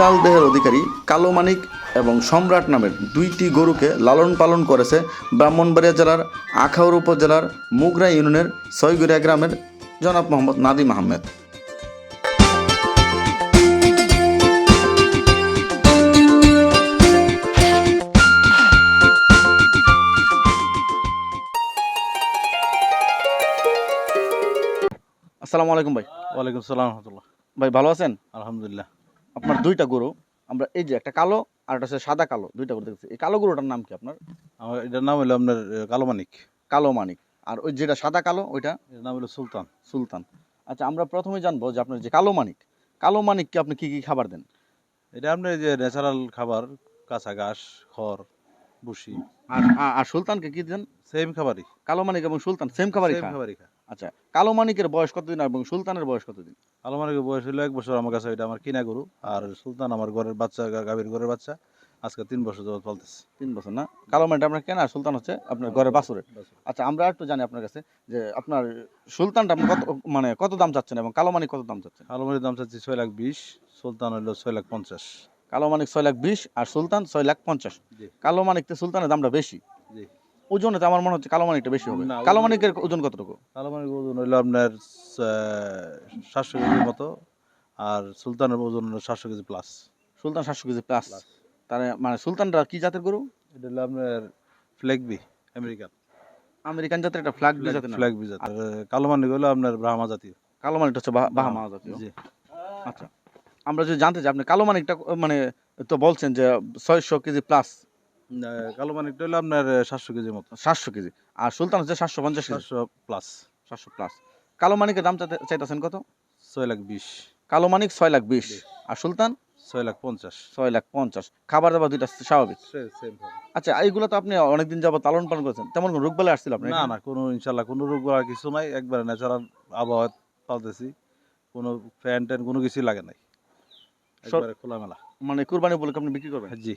বিশাল দেহের অধিকারী কালো মানিক এবং সম্রাট নামের দুইটি গরুকে লালন পালন করেছে ব্রাহ্মণবাড়িয়া জেলার আখাউর উপজেলার মুগরা ইউনিয়নের ছয়গুড়িয়া গ্রামের জনাব মোহাম্মদ নাদিম আহমেদ। আসসালামু আলাইকুম ভাই। ওয়ালাইকুম সালাম রহমতুল্লাহ। ভাই ভালো আছেন? আলহামদুলিল্লাহ। আপনার দুইটা গরু আমরা এই যে একটা কালো আর একটা হচ্ছে সাদা কালো দুইটা গরু দেখছি এই কালো গরুটার নাম কি আপনার? আমার এটার নাম হলো আপনার কালো মানিক। কালো মানিক। আর ওই যেটা সাদা কালো ওইটা? এটার নাম হলো সুলতান। সুলতান। আচ্ছা আমরা প্রথমে জানব যে আপনার যে কালো মানিক কালো মানিককে আপনি কি কি খাবার দেন? এটা আপনার যে ন্যাচারাল খাবার কাঁচা ঘাস খড় বুসি আর আর সুলতানকে কি দেন? সেম খাবারই। কালো মানিক এবং সুলতান সেম খাবারই খায়? খাবারই খা আচ্ছা কালো মানিকের বয়স কতদিন এবং সুলতানের বয়স কতদিন? কালো মানিকের বয়স হলো এক বছর আমার কাছে এটা আমার কিনা গরু। আর সুলতান আমার ঘরের বাচ্চা গাভীর ঘরের বাচ্চা। আজকে তিন বছর যাবত পালতেছে। তিন বছর না? কালো মানিকটা আপনার কেন আর সুলতান হচ্ছে আপনার ঘরের বাছুরের? আচ্ছা আমরা একটু জানি আপনার কাছে যে আপনার সুলতানটা কত মানে কত দাম চাচ্ছেন এবং কালো মানিক কত দাম চাচ্ছেন? কালো মানির দাম চাচ্ছি ছয় লাখ বিশ সুলতান হলো ছয় লাখ পঞ্চাশ। কালো মানিক ছয় লাখ বিশ আর সুলতান ছয় লাখ পঞ্চাশ। কালো মানিকতে সুলতানের দামটা বেশি। ওজনে তো আমার মনে হচ্ছে কালো মানিকটা বেশি হবে। কালো মানিকের ওজন কতটুকু? কালো মানিকের ওজন হলো আপনার সাতশো কেজির মতো আর সুলতানের ওজন হলো সাতশো কেজি প্লাস সুলতান সাতশো কেজি প্লাস। তার মানে সুলতানটা কি জাতের গরু? এটা হলো আপনার ফ্ল্যাগবি আমেরিকান আমেরিকান জাতের একটা ফ্ল্যাগ জাতের না? ফ্ল্যাগবি জাত আর কালো মানিক হলো আপনার ব্রাহ্মা জাতীয়। কালো মানিকটা হচ্ছে বাহামা জাতীয়? জি। আচ্ছা। আমরা যদি জানতে চাই আপনি কালো মানিকটা মানে তো বলছেন যে ছয়শো কেজি প্লাস কালো মানিকটা হলো আপনার সাতশো কেজির মতো। সাতশো কেজি। আর সুলতান হচ্ছে সাতশো পঞ্চাশ সাতশো প্লাস সাতশো প্লাস কালো মানিকের দাম চাইতেছেন কত? ছয় লাখ বিশ। কালো মানিক ছয় লাখ বিশ। আর সুলতান? ছয় লাখ পঞ্চাশ। ছয় লাখ পঞ্চাশ। খাবার দাবার দুইটা স্বাভাবিক? আচ্ছা এইগুলো তো আপনি অনেকদিন যাবত লালন পালন করেছেন। তেমন কোনো রোগ বলে আসছিল আপনি না না কোনো ইনশাল্লাহ কোনো রোগ আর কিছু নাই। একবারে ন্যাচারাল আবহাওয়া পালতেছি। কোনো ফ্যান ট্যান কোনো কিছুই লাগে নাই। একবারে খোলামেলা। মানে কুরবানি উপলক্ষে আপনি বিক্রি করবেন? জি।